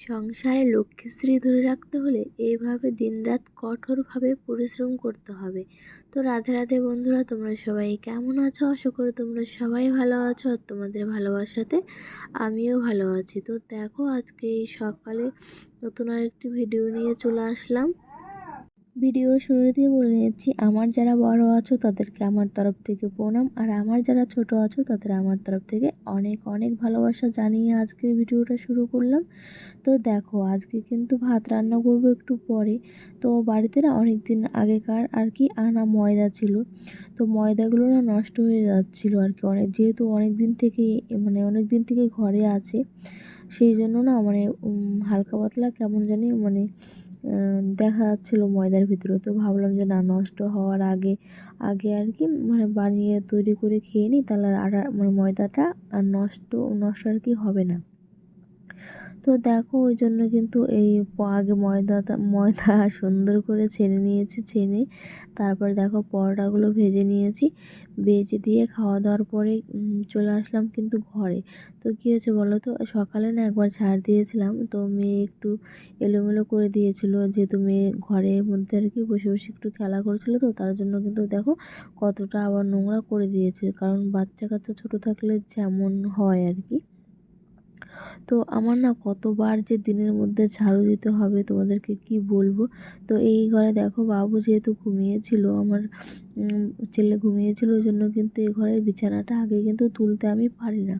সংসারে লক্ষ্মীশ্রী ধরে রাখতে হলে এইভাবে দিনরাত কঠোরভাবে পরিশ্রম করতে হবে। তো রাধে রাধে বন্ধুরা, তোমরা সবাই কেমন আছো? আশা করি তোমরা সবাই ভালো আছো আর তোমাদের ভালোবাসাতে আমিও ভালো আছি। তো দেখো, আজকে এই সকালে নতুন আরেকটি ভিডিও নিয়ে চলে আসলাম। ভিডিওর শুরুতেই বলে নিচ্ছি, আমার যারা বড় আছো তাদেরকে আমার তরফ থেকে প্রণাম, আর আমার যারা ছোট আছো তাদের আমার তরফ থেকে অনেক অনেক ভালোবাসা জানিয়ে আজকের ভিডিওটা শুরু করলাম। তো দেখো, আজকে কিন্তু ভাত রান্না করব একটু পরে। তো বাড়িতে না অনেক দিন আগেকার আর কি আনা ময়দা ছিল। তো ময়দাগুলো না নষ্ট হয়ে যাচ্ছিল আর কি অনেক, যেহেতু অনেক দিন থেকে মানে অনেক দিন থেকে ঘরে আছে, সেই জন্য না মানে হালকা পাতলা কেমন জানি মানে দেখা যাচ্ছিল ময়দার ভিতরে। তো ভাবলাম যে না, নষ্ট হওয়ার আগে আগে আর কি মানে বানিয়ে তৈরি করে খেয়ে নিই, তাহলে আর মানে ময়দাটা আর নষ্ট নষ্ট আর কি হবে না। তো দেখো, ওই জন্য কিন্তু এই আগে ময়দাটা ময়দা সুন্দর করে ছেনে নিয়েছি, ছেনে তারপর দেখো পরোটাগুলো ভেজে নিয়েছি। ভেজে দিয়ে খাওয়া দাওয়ার পরে চলে আসলাম কিন্তু ঘরে। তো কী হয়েছে বলো তো? সকালে না একবার ছাড় দিয়েছিলাম, তো মেয়ে একটু এলোমেলো করে দিয়েছিল, যেহেতু মেয়ে ঘরের মধ্যে আর কি বসে বসে একটু খেলা করছিল তো, তার জন্য কিন্তু দেখো কতটা আবার নোংরা করে দিয়েছে। কারণ বাচ্চা কাচ্চা ছোটো থাকলে যেমন হয় আর কি। তো আমার না কতবার যে দিনের মধ্যে ঝাড়ু দিতে হবে তোমাদেরকে কি বলব? তো এই ঘরে দেখো বাবু যেহেতু ঘুমিয়েছিল, আমার ছেলে ঘুমিয়েছিল ওই জন্য কিন্তু এই ঘরের বিছানাটা আগে কিন্তু তুলতে আমি পারি না।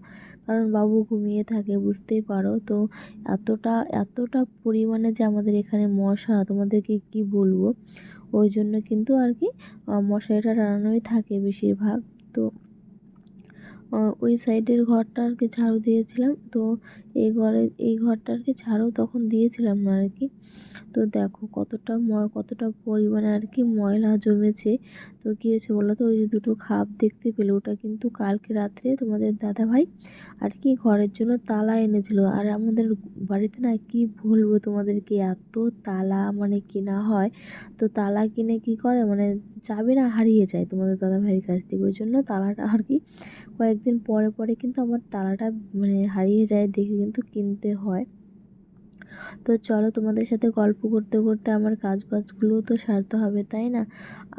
কারণ বাবু ঘুমিয়ে থাকে, বুঝতেই পারো। তো এতটা এতটা পরিমাণে যে আমাদের এখানে মশা, তোমাদেরকে কি বলব? ওই জন্য কিন্তু আর কি মশারিটা টানানোই থাকে বেশিরভাগ। তো ওই সাইডের ঘরটা আর কি ঝাড়ু দিয়েছিলাম। তো এই ঘরে, এই ঘরটা আর কি ঝাড়ু তখন দিয়েছিলাম না আর কি। তো দেখো কতটা ময় কতটা পরিমাণে আর কি ময়লা জমেছে। তো কী হয়েছে বলো তো? ওই যে দুটো খাপ দেখতে পেল, ওটা কিন্তু কালকে রাত্রে তোমাদের দাদা ভাই আর কি ঘরের জন্য তালা এনেছিল। আর আমাদের বাড়িতে না কি বলব তোমাদেরকে, এত তালা মানে কেনা হয়। তো তালা কিনে কি করে? মানে চাবি না, হারিয়ে যায় তোমাদের দাদা ভাইয়ের কাছ থেকে। ওই জন্য তালাটা আর কি কয়েকদিন পরে পরে কিন্তু আমার তালাটা মানে হারিয়ে যায় দেখে কিন্তু কিনতে হয় তো চলো তোমাদের সাথে গল্প করতে করতে আমার কাজ বাজগুলোও তো সারতে হবে, তাই না?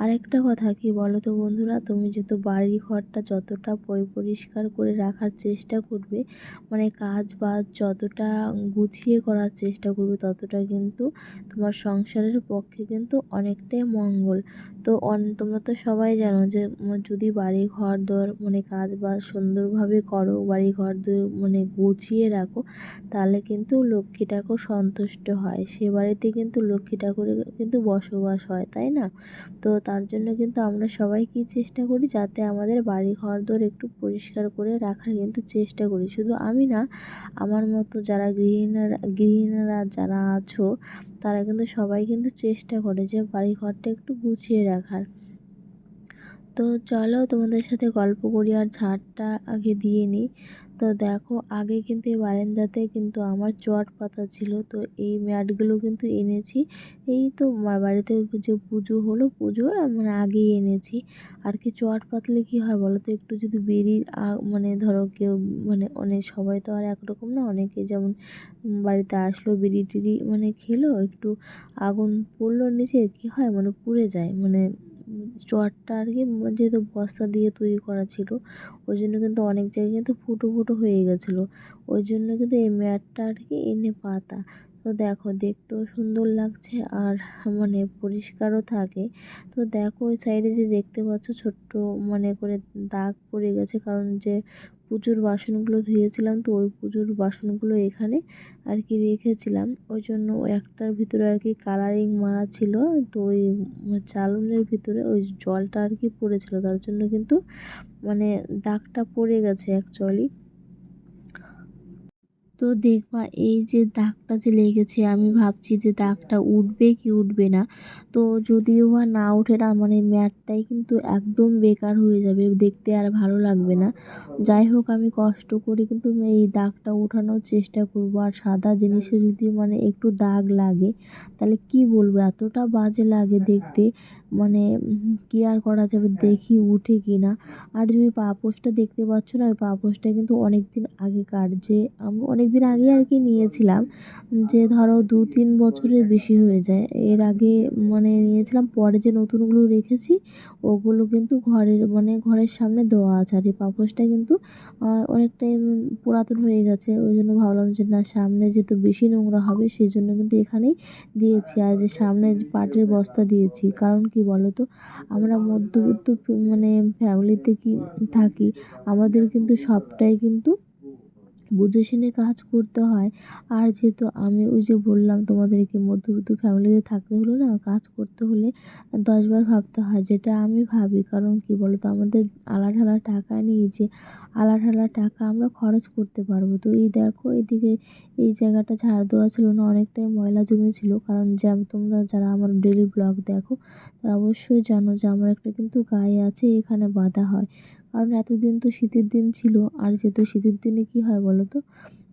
আরেকটা কথা কি বলো তো বন্ধুরা? তুমি যত বাড়ি ঘরটা যতটা পরিষ্কার করে রাখার চেষ্টা করবে মানে কাজ বাজ যতটা গুছিয়ে করার চেষ্টা করবে, ততটা কিন্তু তোমার সংসারের পক্ষে কিন্তু অনেকটাই মঙ্গল। তো তোমরা তো সবাই জানো যে যদি বাড়ি ঘর দর মানে কাজ বাজ সুন্দরভাবে করো বাড়ি ঘর দর মানে গুছিয়ে রাখো, তাহলে কিন্তু লক্ষ্মী ঠাকুর সন্তুষ্ট হয়। সে বাড়িতে কিন্তু লক্ষ্মী ঠাকুরের কিন্তু বসবাস হয়, তাই না? তো তার জন্য কিন্তু আমরা সবাই কি চেষ্টা করি, যাতে আমাদের বাড়ি ঘর দর একটু পরিষ্কার করে রাখার কিন্তু চেষ্টা করি। শুধু আমি না, আমার মতো যারা গৃহিণীরা গৃহিণীরা যারা আছো, তারা কিন্তু সবাই কিন্তু চেষ্টা করে যে বাড়ি ঘরটা একটু গুছিয়ে রাখার। তো চলো তোমাদের সাথে গল্প করি, আর ঝাড়টা আগে দিয়ে নিই। তো দেখো, আগে কিন্তু এই বারান্দাতে কিন্তু আমার চট পাতা ছিল। তো এই ম্যাটগুলো কিন্তু এনেছি। এই তো বাড়িতে যে পুজো হলো পুজোর মানে আগেই এনেছি। আর কি চট পাতলে কী হয় বলো তো? একটু যদি বেরির মানে ধরো কেউ মানে অনেক সবাই তো আর একরকম না। অনেকে যেমন বাড়িতে আসলো বিড়ি টিড়ি মানে খেলো, একটু আগুন পড়ল নিচে, কী হয় মানে পুড়ে যায়। মানে চটটা আর কি যেহেতু বস্তা দিয়ে তৈরি করা ছিল, ওই জন্য কিন্তু অনেক জায়গায় কিন্তু ফুটো ফুটো হয়ে গেছিল। ওই জন্য কিন্তু এই ম্যাটটা আর কি, এনে পাতা। তো দেখো দেখতেও সুন্দর লাগছে আর মানে পরিষ্কারও থাকে। তো দেখো ওই সাইডে যে দেখতে পাচ্ছ ছোট্ট মানে করে দাগ পড়ে গেছে কারণ যে পুজোর বাসনগুলো ধুয়েছিলাম তো ওই পুজোর বাসনগুলো এখানে আর কি রেখেছিলাম। ওই জন্য ওই একটার ভিতরে আর কি কালারিং মারা ছিল তো ওই চালনের ভিতরে ওই জলটা আর কি পড়েছিল। তার জন্য কিন্তু মানে দাগটা পড়ে গেছে অ্যাকচুয়ালি তো দেখবা এই যে দাগটা যে লেগেছে, আমি ভাবছি যে দাগটা উঠবে কি উঠবে না। তো যদিও বা না ওঠে না মানে ম্যাটটাই কিন্তু একদম বেকার হয়ে যাবে, দেখতে আর ভালো লাগবে না। যাই হোক, আমি কষ্ট করে কিন্তু এই দাগটা ওঠানোর চেষ্টা করব। আর সাদা জিনিসে যদি মানে একটু দাগ লাগে, তাহলে কি বলব? এতটা বাজে লাগে দেখতে মানে কি আর করা যাবে, দেখি উঠে কি না। আর যদি পাপোশটা দেখতে পাচ্ছ না, ওই পাপোশটা কিন্তু অনেক দিন আগেকার যে, আমি অনেক দিন আগে আর কি নিয়েছিলাম, যে ধরো দু তিন বছরের বেশি হয়ে যায়। এর আগে মানে নিয়েছিলাম, পরে যে নতুনগুলো রেখেছি, ওগুলো কিন্তু ঘরের মানে ঘরের সামনে দেওয়া আছে। আর এই পাপোশটা কিন্তু অনেকটাই পুরাতন হয়ে গেছে। ওই জন্য ভাবলাম যে না, সামনে যেহেতু বেশি নোংরা হবে, সেই জন্য কিন্তু এখানেই দিয়েছি। আর যে সামনে পাটের বস্তা দিয়েছি, কারণ কি বলো তো আমরা মধ্যবিত্ত মানে ফ্যামিলিতে কি থাকি, আমাদের কিন্তু সবটাই কিন্তু বুঝে শুনে কাজ করতে হয়। আর যেহেতু আমি ওই যে বললাম তোমাদেরকে মধ্যবিত্ত ফ্যামিলিতে থাকতে হলে না, কাজ করতে হলে দশবার ভাবতে হয়, যেটা আমি ভাবি। কারণ কী বলো তো আমাদের আলাঢালা টাকা নিয়ে যে আলাঢালা টাকা আমরা খরচ করতে পারব। তো এই দেখো, এদিকে এই জায়গাটা ঝাড় দেওয়া ছিল না, অনেকটাই ময়লা জমেছিল। কারণ যা তোমরা যারা আমার ডেলি ব্লগ দেখো, তারা অবশ্যই জানো যে আমার একটা কিন্তু গায়ে আছে, এখানে বাঁধা হয়। কারণ এতদিন তো শীতের দিন ছিল। আর যেহেতু শীতের দিনে কী হয় বলো তো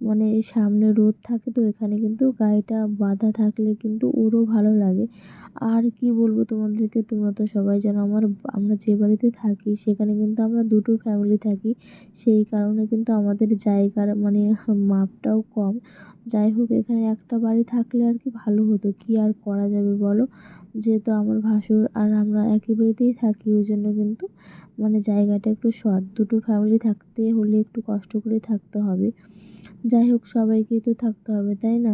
মানে সামনে রোদ থাকে তো এখানে কিন্তু গায়েটা বাঁধা থাকলে কিন্তু ওরও ভালো লাগে। আর কি বলব তোমাদেরকে? তোমরা তো সবাই জানো আমার, আমরা যে বাড়িতে থাকি সেখানে কিন্তু আমরা দুটো ফ্যামিলি থাকি। সেই কারণে কিন্তু আমাদের জায়গার মানে মাপটাও কম। যাই হোক এখানে একটা বাড়ি থাকলে আর কি ভালো হতো। কি আর করা যাবে বলো? যেহেতু আমার ভাসুর আর আমরা একই বাড়িতেই থাকি, ওই জন্য কিন্তু মানে জায়গাটা একটু শর্ট দুটো ফ্যামিলি থাকতে হলে একটু কষ্ট করে থাকতে হবে। যাই হোক সবাইকে তো থাকতে হবে, তাই না?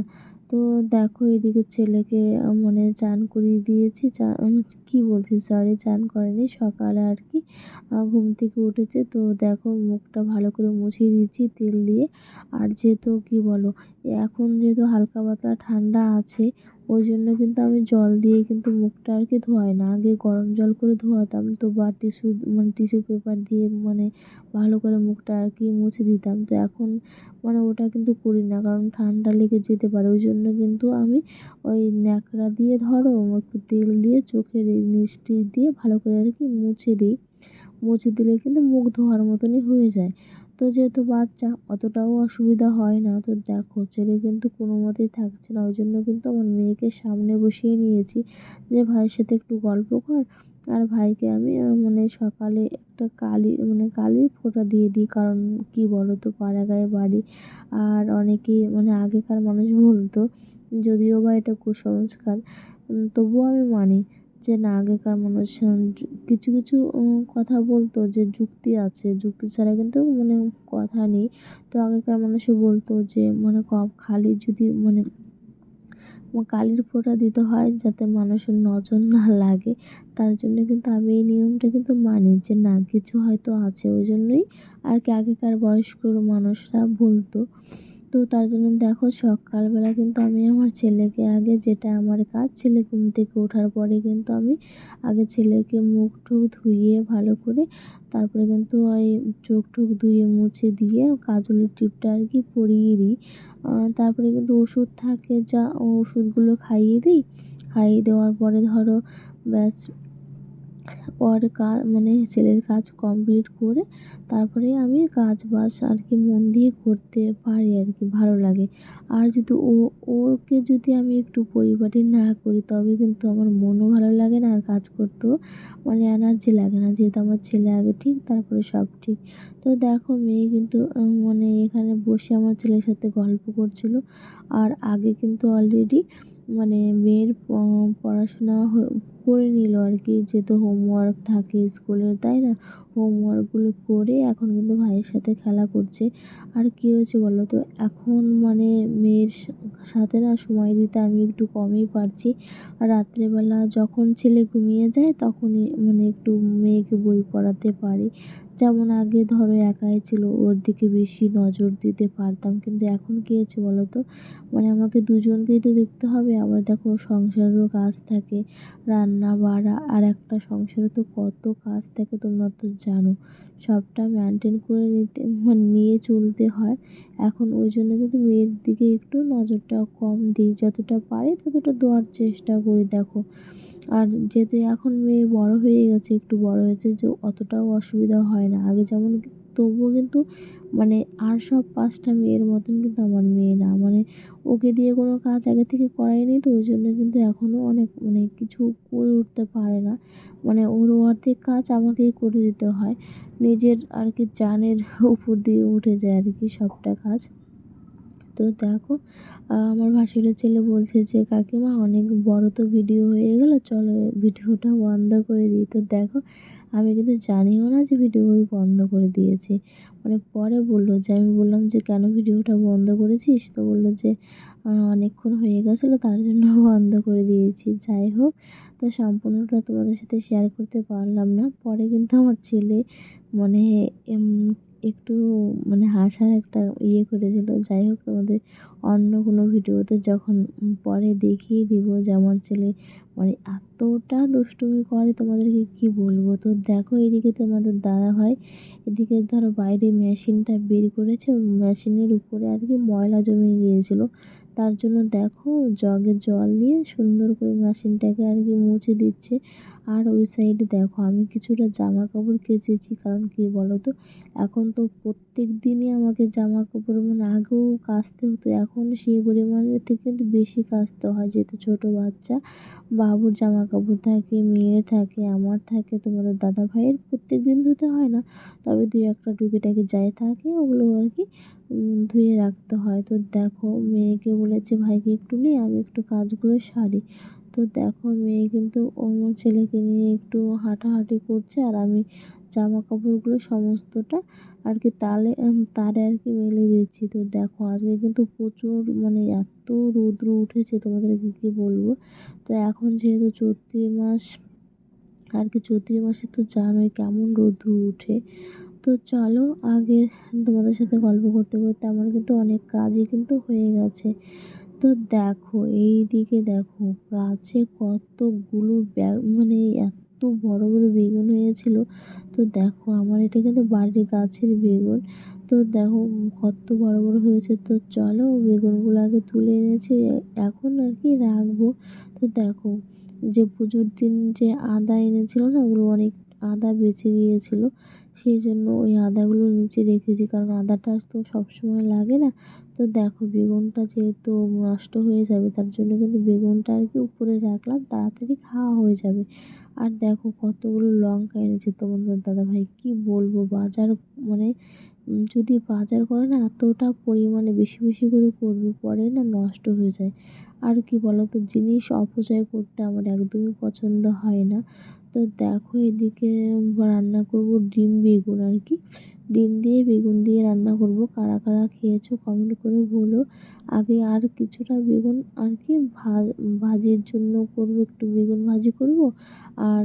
তো দেখো এদিকে ছেলেকে মানে চান করিয়ে দিয়েছি। কী বলছি সরি চান করেনি, সকালে আর কি ঘুম থেকে উঠেছে। তো দেখো মুখটা ভালো করে মুছিয়ে দিয়েছি তেল দিয়ে। আর যেহেতু, কী বলো, এখন যেহেতু হালকা পাতলা ঠান্ডা আছে ওই জন্য কিন্তু আমি জল দিয়ে কিন্তু মুখটা আর কি ধোয়াই না। আগে গরম জল করে ধোয়াতাম, তো বা টিস্যু মানে টিস্যু পেপার দিয়ে মানে ভালো করে মুখটা আর কি মুছে দিতাম। তো এখন মানে ওটা কিন্তু করি না, কারণ ঠান্ডা লেগে যেতে পারে। ওই জন্য কিন্তু আমি ওই ন্যাকড়া দিয়ে ধরো, একটু তেল দিয়ে চোখের এই নিচটি দিয়ে ভালো করে আর কি মুছে দিই। মুছে দিলে কিন্তু মুখ ধোয়ার মতনই হয়ে যায়। তো যেহেতু বাচ্চা, অতটাও অসুবিধা হয় না। তো দেখো, ছেলে কিন্তু কোনো মতেই থাকছে না। ওই জন্য কিন্তু আমার মেয়েকে সামনে বসিয়ে নিয়েছি যে, ভাইয়ের সাথে একটু গল্প কর। আর ভাইকে আমি মানে সকালে একটা কালি মানে কালির ফোঁটা দিয়ে দিই। কারণ কি বলো তো পাড়া গায়ে বাড়ি। আর অনেকেই মানে আগেকার মানুষ বলতো, যদিও বা এটা কুসংস্কার তবুও আমি মানি। যে না আগেকার মানুষ কিছু কিছু কথা বলতো যে যুক্তি আছে। যুক্তি ছাড়া কিন্তু মানে কথা নেই। তো আগেকার মানুষে বলতো যে মানে কম খালি যদি মানে কালির ফোঁটা দিতে হয় যাতে মানুষের নজর না লাগে, তার জন্য কিন্তু আমি এই নিয়মটা কিন্তু মানি যে, না, কিছু হয়তো আছে। ওই জন্যই আর কি আগেকার বয়স্ক মানুষরা বলতো। তো তার জন্য দেখো সকালবেলা কিন্তু আমি আমার ছেলেকে আগে যেটা আমার কাজ ছেলে ঘুম থেকে ওঠার পরে কিন্তু আমি আগে ছেলেকে মুখ টুখ ধুইয়ে ভালো করে তারপরে কিন্তু ওই চোখ টুখ ধুয়ে মুছে দিয়ে কাজলের টিপটা আর কি পরিয়ে দিই। তারপরে কিন্তু ওষুধ থাকে যা, ওষুধগুলো খাইয়ে দিই। খাইয়ে দেওয়ার পরে ধরো ব্যাস ওর কাজ মানে ছেলের কাজ কমপ্লিট করে তারপরে আমি কাজ বাজ আর কি মন দিয়ে করতে পারি আর কি, ভালো লাগে। আর যদি ও ওকে যদি আমি একটু পরিপাটি না করি তবে কিন্তু আমার মনও ভালো লাগে না আর কাজ করতেও। মানে এনার্জি লাগে না, যেহেতু আমার ছেলে আগে ঠিক, তারপরে সব ঠিক। তো দেখো মেয়ে কিন্তু মানে এখানে বসে আমার ছেলের সাথে গল্প করছিল। আর আগে কিন্তু অলরেডি মানে মেয়ের পড়াশোনা করে নিল আর কি, যেহেতু হোমওয়ার্ক থাকে স্কুলের তাই না? হোমওয়ার্কগুলো করে এখন কিন্তু ভাইয়ের সাথে খেলা করছে। আর কী হয়েছে বলো তো? এখন মানে মেয়ের সাথে না সময় দিতে আমি একটু কমই পারছি। আর রাত্রেবেলা যখন ছেলে ঘুমিয়ে যায়, তখনই মানে একটু মেয়েকে বই পড়াতে পারি। যেমন আগে ধরো একাই ছিল, ওর দিকে বেশি নজর দিতে পারতাম। কিন্তু এখন কী হয়েছে বলো তো মানে আমাকে দুজনকেই তো দেখতে হবে। আবার দেখো সংসারেরও কাজ থাকে, রান্না, বাড়া আর একটা সংসারে তো কত কাজ থাকে তোমরা তো জানো। সবটা মেনটেন করে নিতে মানে নিয়ে চলতে হয়। এখন ওই জন্য কিন্তু মেয়ের দিকে একটু নজরটা কম দিই। যতটা পারি ততটা দেওয়ার চেষ্টা করি, দেখো। আর যেহেতু এখন মেয়ে বড় হয়ে গেছে, একটু বড় হয়েছে যে অতটাও অসুবিধা হয় না। আগে যেমন তবুও কিন্তু মানে আর সব পাঁচটা মেয়ের মতন কিন্তু আমার মেয়ে না। মানে ওকে দিয়ে কোনো কাজ আগে থেকে করাইনি তো, ওই জন্য কিন্তু এখনও অনেক মানে কিছু করে উঠতে পারে না। মানে ওর অর্ধেক কাজ আমাকেই করে দিতে হয়। নিজের আর কি জানের উপর দিয়ে উঠে যায় আর কি সবটা কাজ। তো দেখো আমার ভাসুরের ছেলে বলছে যে, কাকিমা, অনেক বড় তো ভিডিও হয়ে গেল, চলো ভিডিওটা বন্ধ করে দিই। তো দেখো, আমি কিন্তু জানিও না যে ভিডিও বন্ধ করে দিয়েছে। মানে পরে বলল যে, আমি বললাম যে, কেন ভিডিওটা বন্ধ করেছিস? তো বলল যে অনেকক্ষণ হয়ে গেছিল, তার জন্য বন্ধ করে দিয়েছি। যাই হোক, তো সম্পূর্ণটা তোমাদের সাথে শেয়ার করতে পারলাম না। পরে কিন্তু আমার ছেলে মানে একটু মানে হাসার একটা ইয়ে করেছিল। যাই হোক তোমাদের অন্য কোনো ভিডিওতে যখন পরে দেখিয়ে দিব যে আমার ছেলে মানে এতটা দুষ্টুমি করে তোমাদেরকে কি বলব? তো দেখো, এদিকে তোমাদের দাদা হয় এদিকে ধরো বাইরে মেশিনটা বের করেছে। মেশিনের উপরে আর কি ময়লা জমে গিয়েছিল। তার জন্য দেখো, জগে জল দিয়ে সুন্দর করে মেশিনটাকে আর কি মুছে দিচ্ছে। আর ওই সাইডে দেখো, আমি কিছুটা জামা কাপড় কেচেছি। কারণ কী বলো তো এখন তো প্রত্যেক দিনই আমাকে জামা কাপড় মানে আগেও কাচতে হতো, এখন সেই পরিমাণের থেকে কিন্তু বেশি কাচতে হয়। যেহেতু ছোটো বাচ্চা, বাবুর জামা কাপড় থাকে, মেয়ের থাকে, আমার থাকে, তোমাদের দাদা ভাইয়ের প্রত্যেক দিন ধুতে হয় না। তবে দুই একটা টুকিটাকি যাই থাকে, ওগুলো আর কি ধুয়ে রাখতে হয়। তো দেখো, মেয়েকে বলেছে, ভাইকে একটু নিয়ে আমি একটু কাজগুলো সারি। তো দেখো মেয়ে কিন্তু আমার ছেলেকে নিয়ে একটু হাঁটাহাঁটি করছে আর আমি জামা কাপড়গুলো সমস্তটা আর কি তালে তারে আর কি মেলে দিচ্ছি। তো দেখো আজকে কিন্তু প্রচুর মানে এত রৌদ্র উঠেছে তোমাদেরকে কী বলব? তো এখন যেহেতু চৈত্র মাস, আর কি চৈত্র মাসে তো জানোই কেমন রৌদ্র উঠে। তো চলো আগে তোমাদের সাথে গল্প করতে করতে আমার কিন্তু অনেক কাজই কিন্তু হয়ে গেছে। তো দেখো এই দিকে দেখো, গাছে কতগুলো মানে এত বড় বড় বেগুন হয়েছিল। তো দেখো, আমার এটা কিন্তু বাড়ির গাছের বেগুন। তো দেখো, কত বড় বড় হয়েছে। তো চলো, বেগুনগুলো আগে তুলে এনেছি, এখন আর কি রাখব। তো দেখো, যে পুজোর দিন যে আদা এনেছিল না, ওগুলো অনেক আদা বেঁচে গিয়েছিল। সেই জন্য ওই আদাগুলো নিচে রেখেছি, কারণ আদাটা তো সবসময় লাগে না। তো দেখো, বেগুনটা যেহেতু নষ্ট হয়ে যাবে, তার জন্য কিন্তু বেগুনটা আর কি উপরে রাখলাম, তাড়াতাড়ি খাওয়া হয়ে যাবে। আর দেখো, কতগুলো লঙ্কা এনেছে তোমাদের দাদাভাই, কি বলব? বাজার মানে যদি বাজার করে না, এতটা পরিমাণে বেশি বেশি করে করবে, পরে না নষ্ট হয়ে যায়। আর কি বলো তো জিনিস অপচয় করতে আমার একদমই পছন্দ হয় না। তো দেখো এদিকে রান্না করব ডিম, বেগুন আর কি। ডিম দিয়ে, বেগুন দিয়ে রান্না করব। কারা কারা খেয়েছো কমেন্ট করে বলো। আগে আর কিছুটা বেগুন আর কি ভাজির জন্য করব, একটু বেগুন ভাজি করব আর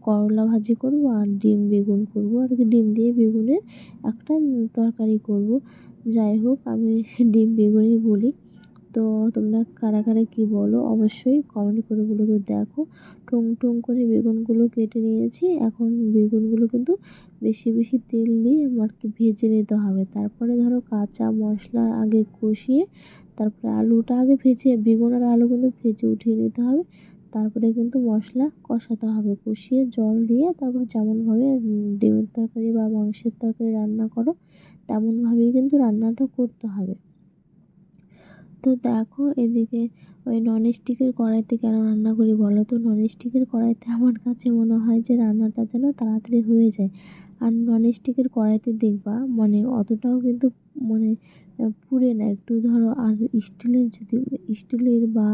করলা ভাজি করব আর ডিম, বেগুন করব। আর কি ডিম দিয়ে বেগুনের একটা তরকারি করব। যাই হোক, আমি ডিম, বেগুনই বলি। তো তোমরা কারা কারা কী বলো, অবশ্যই কমেন্ট করে বলো। তো দেখো টুং টুং করে বেগুনগুলো কেটে নিয়েছি। এখন বেগুনগুলো কিন্তু বেশি বেশি তেল দিয়ে আর কি ভেজে নিতে হবে। তারপরে ধরো কাঁচা মশলা আগে কষিয়ে, তারপরে আলুটা আগে ভেজে, বেগুন আর আলু কিন্তু ভেজে উঠিয়ে নিতে হবে। তারপরে কিন্তু মশলা কষাতে হবে। কষিয়ে জল দিয়ে তারপরে যেমনভাবে ডিমের তরকারি বা মাংসের তরকারি রান্না করো, তেমনভাবেই কিন্তু রান্নাটা করতে হবে। তো দেখো এদিকে ওই ননস্টিকের কড়াইতে কেন রান্না করি বলো তো? ননস্টিকের কড়াইতে আমার কাছে মনে হয় যে রান্নাটা যেন তাড়াতাড়ি হয়ে যায়। আর ননস্টিকের কড়াইতে দেখবা মানে অতটাও কিন্তু মানে পুড়ে না। একটু ধরো, আর স্টিলের যদি স্টিলের বা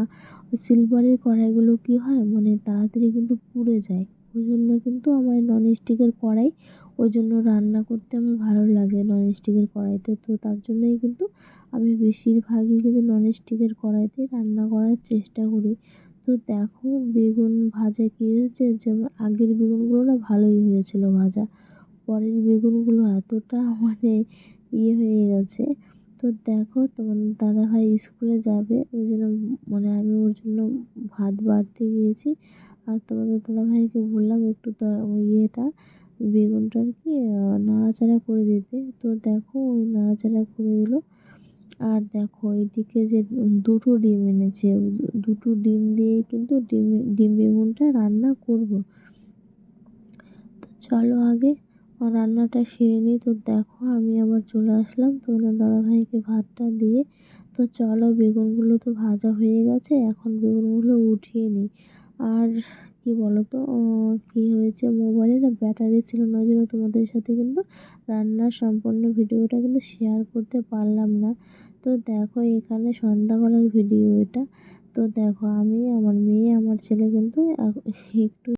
সিলভারের কড়াইগুলো কী হয় মানে তাড়াতাড়ি কিন্তু পুড়ে যায়। ওই জন্য কিন্তু আমার ননস্টিকের কড়াই, ওই জন্য রান্না করতে আমার ভালো লাগে ননস্টিকের কড়াইতে। তো তার জন্যই কিন্তু আমি বেশিরভাগই কিন্তু ননস্টিকের কড়াইতে রান্না করার চেষ্টা করি। তো দেখো বেগুন ভাজা কী হয়েছে যে আগের বেগুনগুলো না ভালোই হয়েছিল ভাজা। পরের বেগুনগুলো এতটা মানে ইয়ে হয়ে গেছে। তো দেখো তোমার দাদাভাই স্কুলে যাবে, ওই জন্য মানে আমি ওর জন্য ভাত বাড়তে গিয়েছি। আর তোমাদের দাদাভাইকে বললাম একটু ইয়েটা, বেগুনটা আর কি নাড়াচাড়া করে দিতে। তো দেখো ওই নাড়াচাড়া করে দিল। আর দেখো এদিকে যে দুটো ডিম এনেছে, দুটো ডিম দিয়ে কিন্তু ডিম ডিম বেগুনটা রান্না করব। তো চলো আগে রান্নাটা সেরে নিই। তো দেখো আমি আবার চলে আসলাম তোমাদের দাদাভাইকে ভাতটা দিয়ে। তো চলো বেগুনগুলো তো ভাজা হয়ে গেছে, এখন বেগুনগুলো উঠিয়ে নিই। আর কি বলো তো কী হয়েছে? মোবাইলে না ব্যাটারি ছিল না জন্য তোমাদের সাথে কিন্তু রান্নার সম্পূর্ণ ভিডিওটা কিন্তু শেয়ার করতে পারলাম না। তো দেখো, এখানে সন্ধ্যাবেলার ভিডিও এটা। তো দেখো, আমি, আমার মেয়ে, আমার ছেলে কিন্তু একটু